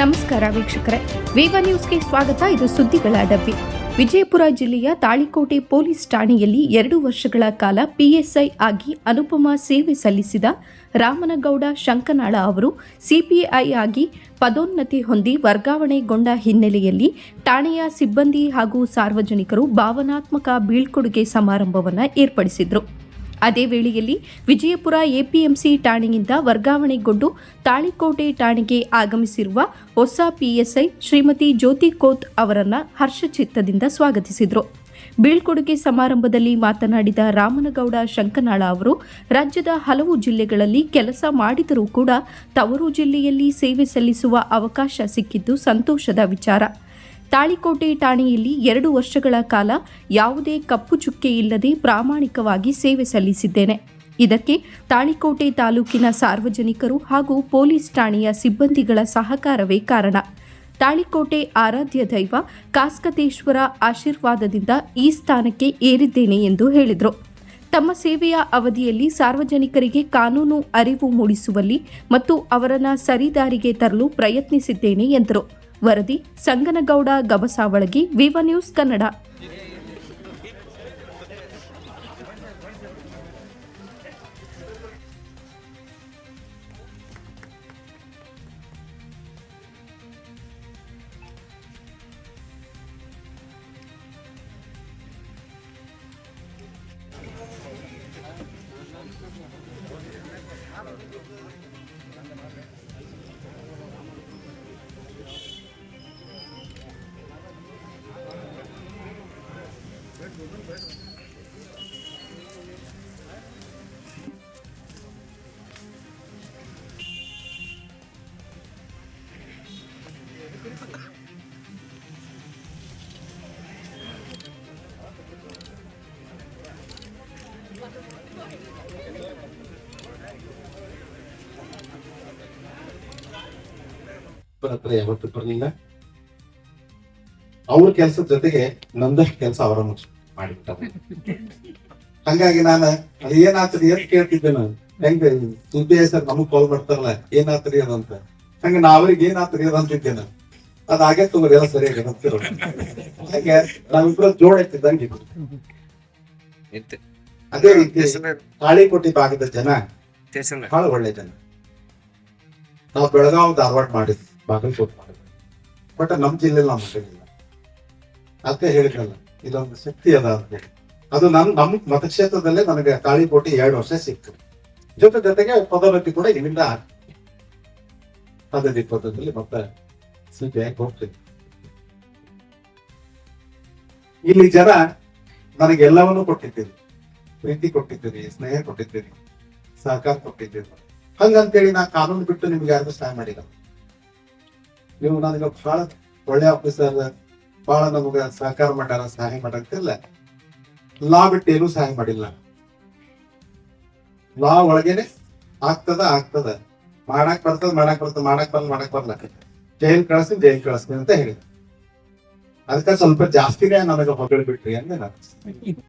ನಮಸ್ಕಾರ ವೀಕ್ಷಕರೇ. ವಿವ ನ್ಯೂಸ್ಗೆ ಸ್ವಾಗತ. ಇದು ಸುದ್ದಿಗಳ ಡಬ್ಬಿ. ವಿಜಯಪುರ ಜಿಲ್ಲೆಯ ತಾಳಿಕೋಟೆ ಪೊಲೀಸ್ ಠಾಣೆಯಲ್ಲಿ ಎರಡು ವರ್ಷಗಳ ಕಾಲ ಪಿಎಸ್ಐ ಆಗಿ ಅನುಪಮ ಸೇವೆ ಸಲ್ಲಿಸಿದ ರಾಮನಗೌಡ ಶಂಕನಾಳ ಅವರು ಸಿಪಿಐ ಆಗಿ ಪದೋನ್ನತಿ ಹೊಂದಿ ವರ್ಗಾವಣೆಗೊಂಡ ಹಿನ್ನೆಲೆಯಲ್ಲಿ ಠಾಣೆಯ ಸಿಬ್ಬಂದಿ ಹಾಗೂ ಸಾರ್ವಜನಿಕರು ಭಾವನಾತ್ಮಕ ಬೀಳ್ಕೊಡುಗೆ ಸಮಾರಂಭವನ್ನು ಏರ್ಪಡಿಸಿದ್ರು. ಅದೇ ವೇಳೆಯಲ್ಲಿ ವಿಜಯಪುರ ಎಪಿಎಂಸಿ ಠಾಣೆಯಿಂದ ವರ್ಗಾವಣೆಗೊಂಡು ತಾಳಿಕೋಟೆ ಠಾಣೆಗೆ ಆಗಮಿಸಿರುವ ಹೊಸ ಪಿಎಸ್ಐ ಶ್ರೀಮತಿ ಜ್ಯೋತಿ ಕೋತ್ ಅವರನ್ನು ಹರ್ಷಚಿತ್ತದಿಂದ ಸ್ವಾಗತಿಸಿದರು. ಬೀಳ್ಕೊಡುಗೆ ಸಮಾರಂಭದಲ್ಲಿ ಮಾತನಾಡಿದ ರಾಮನಗೌಡ ಶಂಕನಾಳ ಅವರು, ರಾಜ್ಯದ ಹಲವು ಜಿಲ್ಲೆಗಳಲ್ಲಿ ಕೆಲಸ ಮಾಡಿದರೂ ಕೂಡ ತವರು ಜಿಲ್ಲೆಯಲ್ಲಿ ಸೇವೆ ಸಲ್ಲಿಸುವ ಅವಕಾಶ ಸಿಕ್ಕಿದ್ದು ಸಂತೋಷದ ವಿಚಾರ. ತಾಳಿಕೋಟೆ ಠಾಣೆಯಲ್ಲಿ ಎರಡು ವರ್ಷಗಳ ಕಾಲ ಯಾವುದೇ ಕಪ್ಪು ಚುಕ್ಕೆ ಇಲ್ಲದೆ ಪ್ರಾಮಾಣಿಕವಾಗಿ ಸೇವೆ ಸಲ್ಲಿಸಿದ್ದೇನೆ. ಇದಕ್ಕೆ ತಾಳಿಕೋಟೆ ತಾಲೂಕಿನ ಸಾರ್ವಜನಿಕರು ಹಾಗೂ ಪೊಲೀಸ್ ಠಾಣೆಯ ಸಿಬ್ಬಂದಿಗಳ ಸಹಕಾರವೇ ಕಾರಣ. ತಾಳಿಕೋಟೆ ಆರಾಧ್ಯ ದೈವ ಕಾಸ್ಕತೇಶ್ವರ ಆಶೀರ್ವಾದದಿಂದ ಈ ಸ್ಥಾನಕ್ಕೆ ಏರಿದ್ದೇನೆ ಎಂದು ಹೇಳಿದರು. ತಮ್ಮ ಸೇವೆಯ ಅವಧಿಯಲ್ಲಿ ಸಾರ್ವಜನಿಕರಿಗೆ ಕಾನೂನು ಅರಿವು ಮೂಡಿಸುವಲ್ಲಿ ಮತ್ತು ಅವರನ್ನು ಸರಿದಾರಿಗೆ ತರಲು ಪ್ರಯತ್ನಿಸಿದ್ದೇನೆ ಎಂದರು. ವರದಿ ಸಂಗನಗೌಡ ಗಬಸಾವಳಗಿ ವಿವ ನ್ಯೂಸ್ ಕನ್ನಡ. ಹತ್ರ ಯಾವತ್ತು ಬರಲಿಲ್ಲ. ಅವ್ರ ಕೆಲಸದ ಜೊತೆಗೆ ನಂದಷ್ಟು ಕೆಲಸ ಅವರ ಮಾಡಿಬಿಟ್ಟಾರೆ ಹಂಗಾಗಿ ನಾನು ಅದು ಏನಾತ್ರಿ ಅಂತ ಕೇಳ್ತಿದ್ದೆ ನಾನು. ಹೆಂಗ ಸುದ್ದಿ ಸರ್ ನಮಗ್ ಕಾಲ್ ಮಾಡ್ತಾರಲ್ಲ ಏನಾತ್ರಿ ಅದಂತ ಹಂಗ ನಾ ಅವ್ರಿಗೆ ಏನಾತ್ರಿ ಅದಂತಿದ್ದೆ ನಾನು. ಅದ್ ಹಾಗೆ ತಗೋರಿ ಎಲ್ಲ ಸರಿಯಾಗಿ ಅಂತಿರೋ ಹಾಗೆ ನಾವಿಬ್ರು ಜೋಡ್ ಇತ್ತು ಅದೇ ರೀತಿ ತಾಳಿ ತಾಳಿಕೋಟಿ ಭಾಗದ ಜನ ಬಹಳ ಒಳ್ಳೆ ಜನ. ನಾವು ಬೆಳಗಾವ್ ಧಾರವಾಡ ಮಾಡಿದ್ವಿ ಬಾಗಲಕೋಟೆ ಮಾಡಿದ್ವಿ. ಬಟ್ ನಮ್ ಜಿಲ್ಲೆ ನಾವು ಮಾಡಿರಲಿಲ್ಲ ಅದೇ ಹೇಳಿದ್ನಲ್ಲ. ಇದೊಂದು ಶಕ್ತಿ ಹೇಳಿ. ಅದು ನನ್ ನಮ್ ಮತಕ್ಷೇತ್ರದಲ್ಲೇ ನನಗೆ ತಾಳಿಕೋಟಿ ಎರಡು ವರ್ಷ ಸಿಕ್ತು. ಜೊತೆ ಜೊತೆಗೆ ಪದೋನ್ನತಿ ಕೂಡ ಇಲ್ಲಿಂದ ಹದಿನೈದು ಪದದಲ್ಲಿ ಮತ್ತೆ ಸಿಬಿಐ ಹೋಗ್ತೀನಿ ಇಲ್ಲಿ ಜನ ನನಗೆ ಎಲ್ಲವನ್ನೂ ಕೊಟ್ಟಿದ್ದೀರಿ. ಪ್ರೀತಿ ಕೊಟ್ಟಿದ್ದೀರಿ, ಸ್ನೇಹ ಕೊಟ್ಟಿದ್ದೀರಿ, ಸಹಕಾರ ಕೊಟ್ಟಿದ್ದೀರಿ. ಹಂಗಂತೇಳಿ ನಾ ಕಾನೂನು ಬಿಟ್ಟು ನಿಮ್ಗೆ ಯಾರಿಗೂ ಸಹಾಯ ಮಾಡಿಲ್ಲ. ನೀವು ನನಗೆ ಬಹಳ ಒಳ್ಳೆ ಆಫೀಸರ್ ಬಹಳ ನಮಗ ಸಹಕಾರ ಮಾಡ್ಯಾರ, ಸಹಾಯ ಮಾಡಂತಿಲ್ಲ ಲಾ ಬಿಟ್ಟು ಏನು ಸಹಾಯ ಮಾಡಿಲ್ಲ. ಲಾ ಒಳಗೇನೆ ಆಗ್ತದ ಆಗ್ತದ. ಮಾಡಕ್ ಬರ್ತದ ಮಾಡಕ್ ಬರ್ತದ, ಮಾಡಕ್ ಬರಲ್ಲ ಮಾಡಕ್ ಬರಲ್ಲ. ಜೈಲ್ ಕಳಿಸ್ತೀನಿ ಜೈಲ್ ಕಳಿಸ್ತೀನಿ ಅಂತ ಹೇಳಿದ ಅದಕ್ಕೆ ಸ್ವಲ್ಪ ಜಾಸ್ತಿನೇ ನನಗೆ ಹೊಗಳು ಬಿಟ್ರಿ ಅಂದ್ರೆ